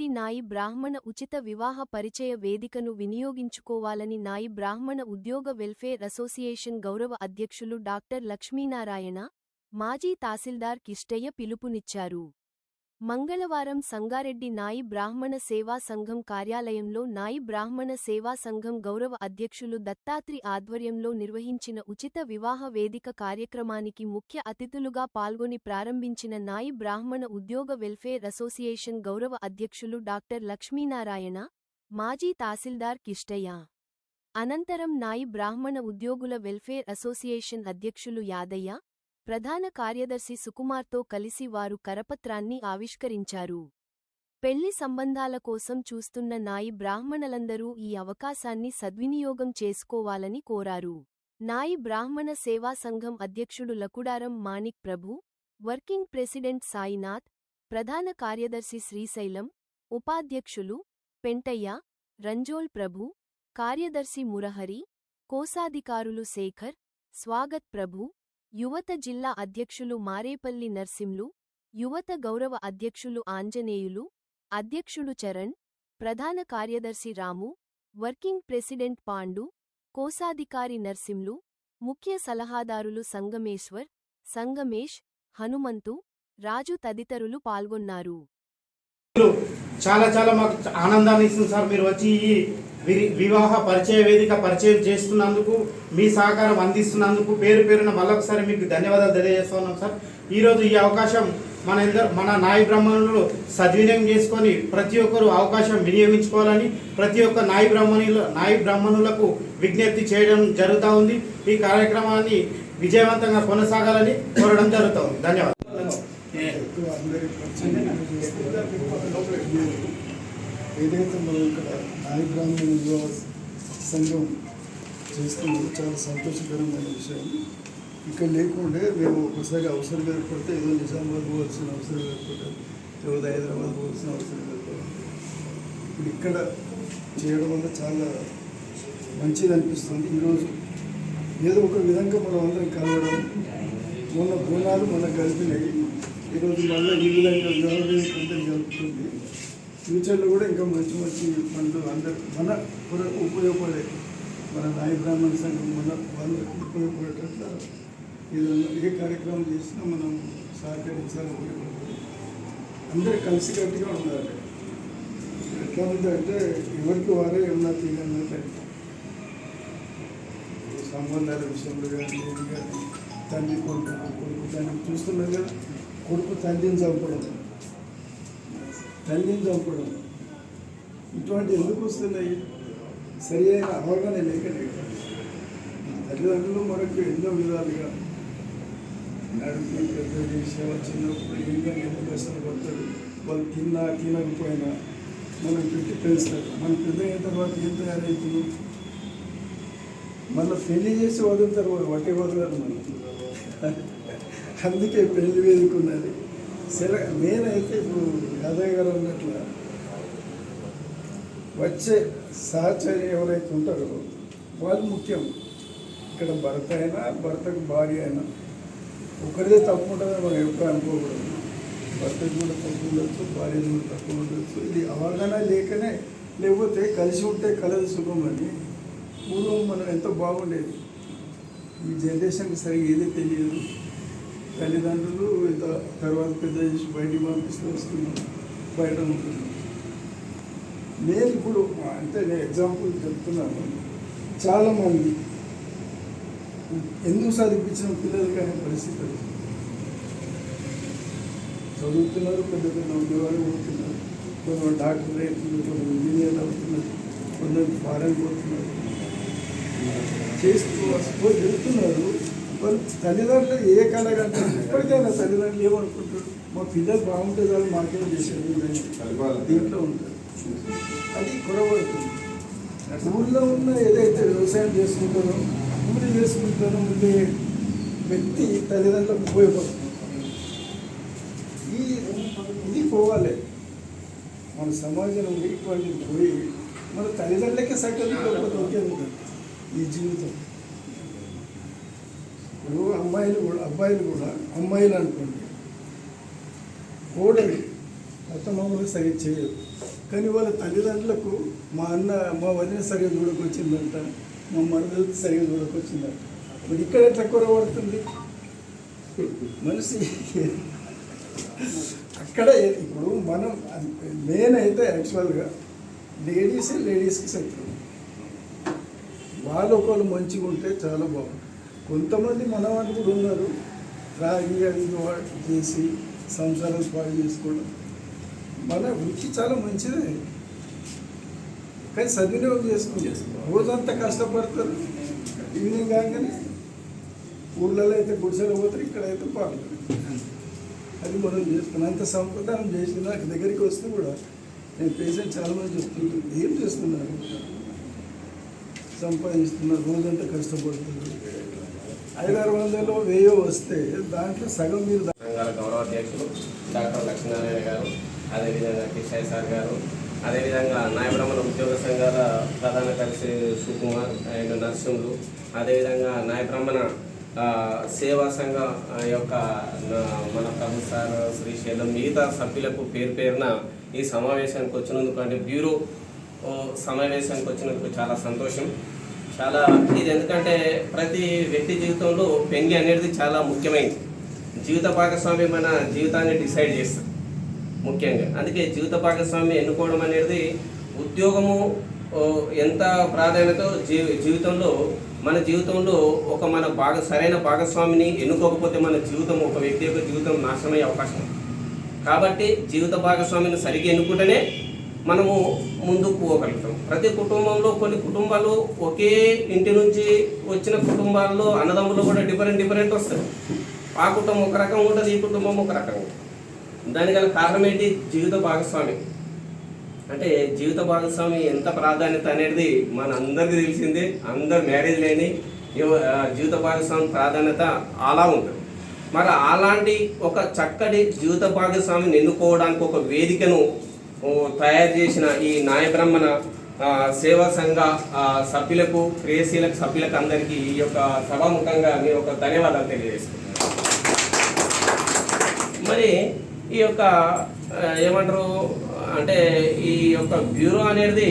రెడ్డి నాయి బ్రాహ్మణ ఉచిత వివాహ పరిచయ వేదికను వినియోగించుకోవాలని నాయి బ్రాహ్మణ ఉద్యోగ వెల్ఫేర్ అసోసియేషన్ గౌరవ అధ్యక్షులు డాక్టర్ లక్ష్మీనారాయణ మాజీ తహసీల్దార్ కిష్టయ్య పిలుపునిచ్చారు. మంగళవారం సంగారెడ్డి నాయి బ్రాహ్మణ సేవా సంఘం కార్యాలయంలో నాయి బ్రాహ్మణ సేవా సంఘం గౌరవ అధ్యక్షులు దత్తాత్రి ఆధ్వర్యంలో నిర్వహించిన ఉచిత వివాహ వేదిక కార్యక్రమానికి ముఖ్య అతిథులుగా పాల్గొని ప్రారంభించిన నాయి బ్రాహ్మణ ఉద్యోగ వెల్ఫేర్ అసోసియేషన్ గౌరవ అధ్యక్షులు డాక్టర్ లక్ష్మీనారాయణ మాజీ తహసీల్దార్ కిష్టయ్య. అనంతరం నాయి బ్రాహ్మణ ఉద్యోగుల వెల్ఫేర్ అసోసియేషన్ అధ్యక్షులు యాదయ్య ప్రధాన కార్యదర్శి సుకుమార్తో కలిసి వారు కరపత్రాన్ని ఆవిష్కరించారు. పెళ్ళి సంబంధాల కోసం చూస్తున్న నాయి బ్రాహ్మణలందరూ ఈ అవకాశాన్ని సద్వినియోగం చేసుకోవాలని కోరారు. నాయి బ్రాహ్మణ సేవా సంఘం అధ్యక్షుడు లకుడారం మాణిక్ ప్రభు వర్కింగ్ ప్రెసిడెంట్ సాయినాథ్ ప్రధాన కార్యదర్శి శ్రీశైలం ఉపాధ్యక్షులు పెంటయ్య రంజోల్ ప్రభు కార్యదర్శి మురహరి కోశాధికారులు శేఖర్ స్వాగత్ ప్రభు యువత జిల్లా అధ్యక్షులు మారేపల్లి నర్సింలు యువత గౌరవ అధ్యక్షులు ఆంజనేయులు అధ్యక్షుడు చరణ్ ప్రధాన కార్యదర్శి రాము వర్కింగ్ ప్రెసిడెంట్ పాండు కోశాధికారి నర్సింలు ముఖ్య సలహాదారులు సంగమేశ్వర్ సంగమేష్ హనుమంతు రాజు తదితరులు పాల్గొన్నారు. చాలా చాలా మాకు ఆనందాన్ని ఇస్తుంది సార్ మీరు వచ్చి ఈ వివాహ పరిచయ వేదిక పరిచయం చేస్తున్నందుకు మీ సహకారం అందిస్తున్నందుకు పేరు పేరున మళ్ళొకసారి మీకు ధన్యవాదాలు తెలియజేస్తున్నాం సార్. ఈరోజు ఈ అవకాశం మన ఇద్దరు మన నాయ బ్రాహ్మణులు సద్వినియోగం చేసుకొని ప్రతి ఒక్కరు అవకాశం వినియోగించుకోవాలని ప్రతి ఒక్క నాయ బ్రాహ్మణుల నాయ బ్రాహ్మణులకు విజ్ఞప్తి చేయడం జరుగుతూ ఉంది. ఈ కార్యక్రమాన్ని విజయవంతంగా కొనసాగాలని కోరడం జరుగుతూ ఉంది. ధన్యవాదాలు ఎక్కువ అందరి పరిచయం చేస్తే ఏదైతే మనం ఇక్కడ నాయ బ్రాహ్మణ వివాహ సంఘం చేస్తున్నామో చాలా సంతోషకరమైన విషయం. ఇక్కడ లేకుంటే మేము ఒకసారి అవసరం ఏర్పడితే ఏదో నిజామాబాద్ పోవాల్సిన అవసరం ఏర్పడితే లేకపోతే హైదరాబాద్ పోవాల్సిన అవసరం ఏర్పడింది ఇప్పుడు ఇక్కడ చేయడం వల్ల చాలా మంచిది అనిపిస్తుంది. ఈరోజు ఏదో ఒక విధంగా మనం అందరం కలవడం మొన్న బోనాలు మనకు కలిపినాయి ఈరోజు మళ్ళీ ఈ విధంగా వ్యవహారం జరుగుతుంది ఫ్యూచర్లో కూడా ఇంకా మంచి మంచి పనులు అందరు మన కొరకు ఉపయోగపడే మన నాయ బ్రాహ్మణ సంఘం మన వాళ్ళకి ఉపయోగపడేటట్లు ఏదన్నా ఏ కార్యక్రమం చేసినా మనం సహకరించాలని ఉపయోగపడుతుంది అందరూ కలిసికట్టుగా ఉండాలి. ఎట్లా ఉందంటే ఎవరికి వారే ఏమన్నా తీయన్నట్టు సంబంధాల విషయంలో కానీ కానీ తల్లి కొడుకు కొడుకు తల్లి చూస్తున్నాం కదా కొడుకు తల్లిని చంపడం. తల్లిని చంపడం ఇటువంటి ఎందుకు వస్తున్నాయి? సరి అయిన అవగాహన లేకనే. తల్లిదండ్రులు మనకు ఎన్నో విధాలుగా నడుపు పెద్ద చేసే చిన్నప్పుడు ఇంకా ఎంత కష్టపడతారు వాళ్ళు తిన్నా తినకపోయినా మనం పెట్టి పెంచుతారు. మనం పెద్ద అయిన తర్వాత ఏం తయారవుతుంది మళ్ళీ పెళ్ళి చేసి వదులుతారు వాళ్ళు వట్టి వదలరు మనం. అందుకే పెళ్ళి వేదుకున్నది సరే నేనైతే ఇప్పుడు యాదయ్య గారు అన్నట్ల వచ్చే సహచర్య ఎవరైతే ఉంటారో వాళ్ళు ముఖ్యం. ఇక్కడ భర్త అయినా భర్తకు భార్య అయినా ఒకరిదే తప్పు ఉంటుందని మనం ఎప్పుడు అనుకోకూడదు. భర్తకు కూడా తప్పు ఉండొచ్చు భార్య కూడా తప్పు ఉండొచ్చు. ఇది అవగాహన లేకనే లేకపోతే కలిసి ఉంటే కలదు సుఖం అని. పూర్వం మనం ఎంతో బాగుండేది. ఈ జనరేషన్కి సరిగ్గా ఏదీ తెలియదు. తల్లిదండ్రులు ఇంత తర్వాత పెద్ద చేసి బయటికి పంపిస్తూ వస్తున్నాం బయట ఉంటున్నాం నేను ఇప్పుడు అంటే నేను ఎగ్జాంపుల్ చెప్తున్నాను. చాలామంది ఎందుకు చదివించిన పిల్లలు కానీ పరిస్థితి చదువుతున్నారు పెద్ద పెద్ద ఉద్యోగాలు పోతున్నారు కొందరు డాక్టర్ అవుతున్నారు కొందరు ఇంజనీర్ అవుతున్నారు కొందరు ఫారెన్ పోతున్నారు. చేస్తూ వెళ్తున్నారు. వాళ్ళు తల్లిదండ్రులు ఏ కళ కంటారు ఇప్పటికైనా తల్లిదండ్రులు ఏమనుకుంటారు? మా పిల్లలు బాగుంటే చాలు మాకేం చేసేది అని దీంట్లో ఉంటారు అది కొరబడుతుంది ఊళ్ళో ఉన్న ఏదైతే వ్యవసాయం చేసుకుంటారో కూలి చేసుకుంటారో ఉండే వ్యక్తి తల్లిదండ్రులకు ఉపయోగపడుతుంది. ఈ ఇది పోవాలి. మన సమాజంలో ఇటువంటి పోయి మన తల్లిదండ్రులకే సగం ఉంటుంది ఈ జీవితం. అమ్మాయిలు కూడా అబ్బాయిలు కూడా అమ్మాయిలు అనుకోండి. కోడలి అత్తమామలు సరిగ్గా చేయరు. కానీ వాళ్ళ తల్లిదండ్రులకు మా అన్న మా వదిన సరిగా చూడకొచ్చిందంట మా మరదలు సరిగా చూడకొచ్చిందంట ఇప్పుడు ఇక్కడ ఎట్లా కొరబడుతుంది మనిషి అక్కడ ఇప్పుడు మనం మెయిన్ అయితే యాక్చువల్గా లేడీసే లేడీస్కి శత్రువు. వాళ్ళు ఒకళ్ళు మంచిగా ఉంటే చాలా బాగుంది కొంతమంది మన వాళ్ళు కూడా ఉన్నారు. త్రాగి అది వా- చేసి సంసారం పాడు చేసుకోవడం. మన వృత్తి చాలా మంచిదే. కానీ సద్వినియోగం చేసుకుంటారు రోజంతా కష్టపడతారు. ఈవినింగ్ కాగానే ఊళ్ళలో అయితే గుడిసెలు పోతారు ఇక్కడైతే పాడతారు అది మనం చేస్తున్నాం అంత సంప్రదాయం చేసి నాకు దగ్గరికి వస్తే కూడా నేను పేషెంట్ చాలా మంది చెప్తున్నాను ఏం చేస్తున్నారు? సంపాదిస్తున్నారు రోజంతా కష్టపడుతున్నారు. ఐదారు వందలు వేయో వస్తే దాంట్లో సగం మీరు సంఘాల గౌరవ అధ్యక్షులు డాక్టర్ లక్ష్మీనారాయణ గారు అదేవిధంగా కిషాయ్ సార్ గారు అదేవిధంగా నాయబ్రహ్మణ ఉద్యోగ సంఘాల ప్రధాన కలిసి సుకుమార్ అండ్ నర్సింహులు అదేవిధంగా నాయబ్రహ్మణ సేవా సంఘ ఆ, యొక్క మన ప్రభు సార్ శ్రీశైలం మిగతా సభ్యులకు పేరు పేరున ఈ సమావేశానికి వచ్చినందుకు అంటే బ్యూరో సమావేశానికి వచ్చినందుకు చాలా సంతోషం. చాలా ఇది ఎందుకంటే ప్రతి వ్యక్తి జీవితంలో పెంగి అనేది చాలా ముఖ్యమైనది జీవిత భాగస్వామి మన జీవితాన్ని డిసైడ్ చేస్తుంది ముఖ్యంగా అందుకే జీవిత భాగస్వామి ఎన్నుకోవడం అనేది ఉద్యోగము ఎంత ప్రాధాన్యత జీ జీవితంలో మన జీవితంలో ఒక మన భాగ సరైన భాగస్వామిని ఎన్నుకోకపోతే మన జీవితం ఒక వ్యక్తి యొక్క జీవితం నాశనమయ్యే అవకాశం ఉంది. కాబట్టి జీవిత భాగస్వామిని సరిగ్గా ఎన్నుకుంటేనే మనము ముందుకు పోగలుగుతాం. ప్రతి కుటుంబంలో కొన్ని కుటుంబాలు ఒకే ఇంటి నుంచి వచ్చిన కుటుంబాల్లో అన్నదమ్ములు కూడా డిఫరెంట్ డిఫరెంట్ వస్తాయి ఆ కుటుంబం ఒక రకం ఉంటుంది ఈ కుటుంబం ఒక రకం దాని గల కారణం ఏంటి? జీవిత భాగస్వామి. అంటే జీవిత భాగస్వామి ఎంత ప్రాధాన్యత అనేది మన అందరికీ తెలిసిందే. అందరు మ్యారేజ్ లేని జీవిత భాగస్వామి ప్రాధాన్యత అలా ఉంటుంది. మరి అలాంటి ఒక చక్కటి జీవిత భాగస్వామిని ఎన్నుకోవడానికి ఒక వేదికను తయారు చేసిన ఈ నాయబ్రహ్మణ సేవా సంఘ సభ్యులకు క్రియాశీలక సభ్యులకు అందరికీ ఈ యొక్క సభాముఖంగా మీ యొక్క ధన్యవాదాలు తెలియజేస్తున్నాను. మరి ఈ యొక్క ఏమంటారు అంటే ఈ యొక్క బ్యూరో అనేది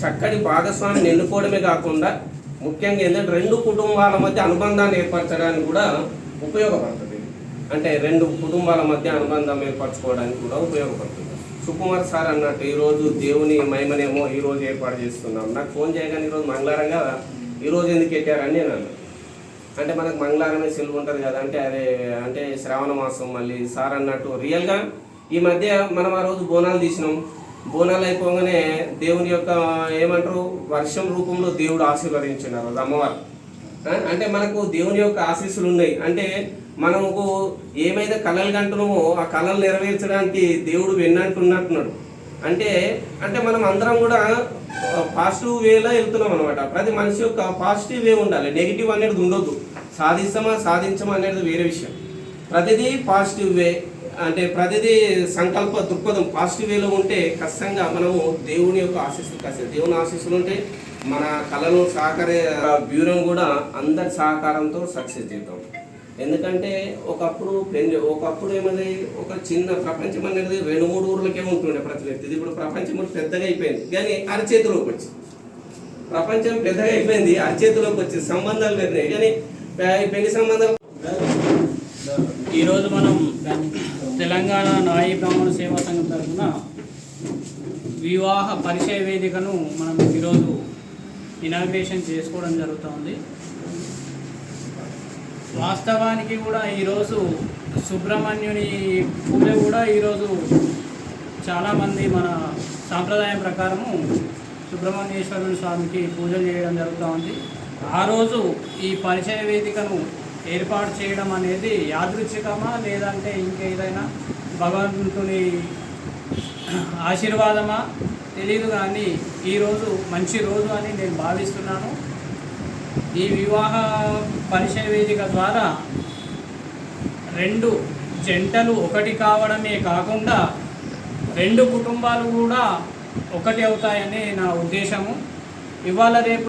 చక్కటి భాగస్వామిని ఎన్నుకోవడమే కాకుండా ముఖ్యంగా ఏంటంటే రెండు కుటుంబాల మధ్య అనుబంధాన్ని ఏర్పరచడానికి కూడా ఉపయోగపడుతుంది. అంటే రెండు కుటుంబాల మధ్య అనుబంధం ఏర్పరచుకోవడానికి కూడా ఉపయోగపడుతుంది. సుకుమార్ సార్ అన్నట్టు ఈరోజు దేవుని మహిమనేమో ఈరోజు ఏర్పాటు చేస్తున్నాం. నాకు ఫోన్ చేయగానే ఈరోజు మంగళవారం కదా? ఈరోజు ఎందుకు పెట్టారని నేను అన్నాను. అంటే మనకు మంగళవారమే సెలవు ఉంటుంది కదా? అంటే అదే అంటే శ్రావణ మాసం మళ్ళీ సార్ అన్నట్టు రియల్గా ఈ మధ్య మనం ఆ రోజు బోనాలు తీసినాం. బోనాలు అయిపోగానే దేవుని యొక్క ఏమంటారు? వర్షం రూపంలో దేవుడు ఆశీర్వదించినారు. అమ్మవారు. అంటే మనకు దేవుని యొక్క ఆశీస్సులు ఉన్నాయి. అంటే మనకు ఏమైతే కళలు కంటున్నామో ఆ కళలు నెరవేర్చడానికి దేవుడు వెన్నంటున్నట్టున్నాడు. అంటే అంటే మనం అందరం కూడా పాజిటివ్ వేలో వెళ్తున్నాం అనమాట ప్రతి మనిషి యొక్క పాజిటివ్ వే ఉండాలి. నెగిటివ్ అనేది ఉండొద్దు. సాధిస్తామా సాధించమా అనేది వేరే విషయం. ప్రతిదీ పాజిటివ్ వే అంటే ప్రతిదీ సంకల్ప దృక్పథం పాజిటివ్ వేలో ఉంటే ఖచ్చితంగా మనము దేవుని యొక్క ఆశీస్సులు ఖచ్చితంగా దేవుని ఆశీస్సులు ఉంటే మన కళను సహకరి బ్యూరో కూడా అందరి సహకారంతో సక్సెస్ చేద్దాం. ఎందుకంటే ఒకప్పుడు పెళ్ళి ఒకప్పుడు ఏమది ఒక చిన్న ప్రపంచం అనేది రెండు మూడు ఊర్లకే ఉంటుండే ప్రతి వ్యక్తి ఇప్పుడు ప్రపంచం పెద్దగా అయిపోయింది. కానీ అరచేతిలోకి వచ్చింది. ప్రపంచం పెద్దగా అయిపోయింది అరచేతిలోకి వచ్చింది. సంబంధాలు పెరిగినాయి. కానీ పెళ్ళి సంబంధాలు ఈరోజు మనం తెలంగాణ నాయి బ్రాహ్మణ సేవా సంఘం తరఫున వివాహ పరిచయ వేదికను మనం ఈరోజు ఇనాగ్రేషన్ చేసుకోవడం జరుగుతుంది వాస్తవానికి కూడా ఈరోజు సుబ్రహ్మణ్యుని పూజ కూడా ఈరోజు చాలామంది మన సాంప్రదాయం ప్రకారము సుబ్రహ్మణ్యేశ్వరుని స్వామికి పూజలు చేయడం జరుగుతూ ఉంది. ఆ రోజు ఈ పరిచయ వేదికను ఏర్పాటు చేయడం అనేది యాదృచ్ఛికమా లేదంటే ఇంకేదైనా భగవంతుని ఆశీర్వాదమా? తెలియదు కానీ ఈరోజు మంచి రోజు అని నేను భావిస్తున్నాను. ఈ వివాహ పరిచయ వేదిక ద్వారా రెండు జంటలు ఒకటి కావడమే కాకుండా రెండు కుటుంబాలు కూడా ఒకటి అవుతాయని నా ఉద్దేశము. ఇవాళ రేపు